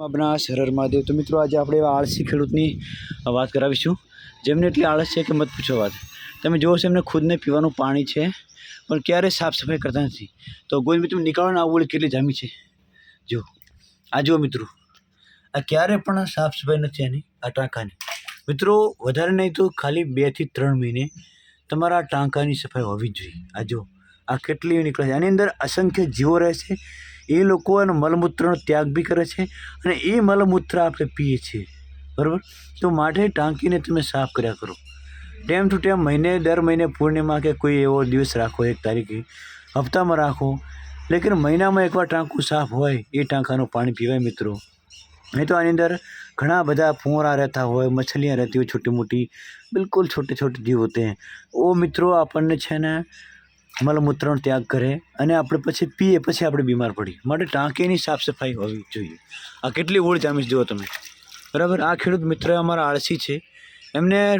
આપણા સરર મહાદેવ. તો મિત્રો આજે આપણે એવા આળસી ખેડૂતની વાત કરાવીશું. જેમને એટલી આળસ છે કે મત પૂછો વાત. તમે જુઓ છો એમને ખુદને પીવાનું પાણી છે, પણ ક્યારેય સાફ સફાઈ કરતા નથી. તો ગોવિંદ મિત્રો નીકળવાના આવું કેટલી જામી છે. જુઓ. આ જુઓ મિત્રો. આ ક્યારે પણ સાફ સફાઈ નથી એની આ ટાંકાની. મિત્રો, વધારે નહીં તો ખાલી બેથી ત્રણ મહિને તમારા ટાંકાની સફાઈ હોવી જોઈએ. આ જો આ કેટલી નીકળે છે. આની અંદર અસંખ્ય જીવો રહે છે. એ લોકો એનો મલમૂત્રનો ત્યાગ બી કરે છે અને એ મલમૂત્ર આપણે પીએ છીએ. બરાબર? તો માટે ટાંકીને તમે સાફ કર્યા કરો. ટાઈમ ટુ ટાઈમ મહિને, દર મહિને પૂર્ણિમા કે કોઈ એવો દિવસ રાખો, એક તારીખે, હપ્તામાં રાખો. લેકિન મહિનામાં એકવાર ટાંકું સાફ હોય, એ ટાંકાનું પાણી પીવાય મિત્રો. નહીં તો આની અંદર ઘણા બધા ફુવારા રહેતા હોય મછલીਆਂ રહેતી હોય, છોટી મોટી, બિલકુલ છોટે છોટે જીવ હોતે. हैं वो मित्रों अपन ने મળમૂત્રનો ત્યાગ કરે અને આપણે પછી પીએ, પછી આપણે બીમાર પડીએ. માટે ટાંકીની સાફ સફાઈ હોવી જોઈએ. આ કેટલી ઓળ જામીશ જુઓ તમે. બરાબર? આ ખેડૂત મિત્ર અમારા આળસી છે. એમને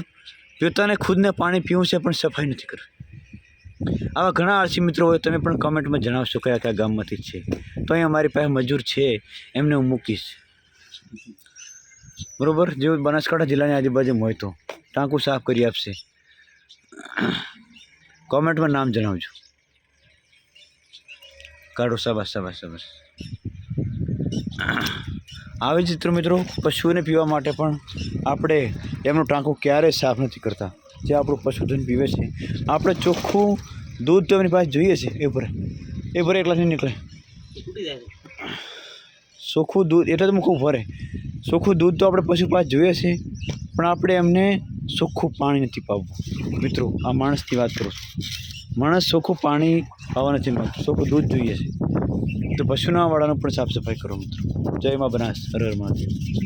પોતાને ખુદને પાણી પીવું છે, પણ સફાઈ નથી કરવી આવા ઘણા આળસી મિત્રો હોય, તમે પણ કમેન્ટમાં જણાવશો કયા કયા ગામમાંથી છે. તો અહીં અમારી પાસે મજૂર છે. એમને હું મૂકીશ. બરાબર? જેવું બનાસકાંઠા જિલ્લાની આજુબાજુમાં હોય તો ટાંકું સાફ કરી આપશે. કોમેન્ટમાં નામ જણાવજો. કાઢો શાબાશ શાબાશ શાબાશ. આવી જ ચિત્ર મિત્રો પશુઓને પીવા માટે પણ આપણે એમનું ટાંકો ક્યારેય સાફ નથી કરતા. જે આપણું પશુધન પીવે છે. આપણે ચોખ્ખું દૂધ તો એમની પાસે જોઈએ છે એ ભરે. એ ભરે એકલા નહીં નીકળે. ચોખ્ખું દૂધ એટલે તો મૂકવું ભરે ચોખ્ખું દૂધ તો આપણે પશુ પાસે જોઈએ છે પણ આપણે એમને ચોખ્ખું પાણી નથી પાવું મિત્રો, આ માણસની વાત કરું માણસ ચોખ્ખું પાણી પાવા નથી માગતું ચોખ્ખું દૂધ જોઈએ છે. તો પશુના વાળાનું પણ સાફ સફાઈ કરો, મિત્રો. જય માં બનાસ. હર હર મહાદેવ.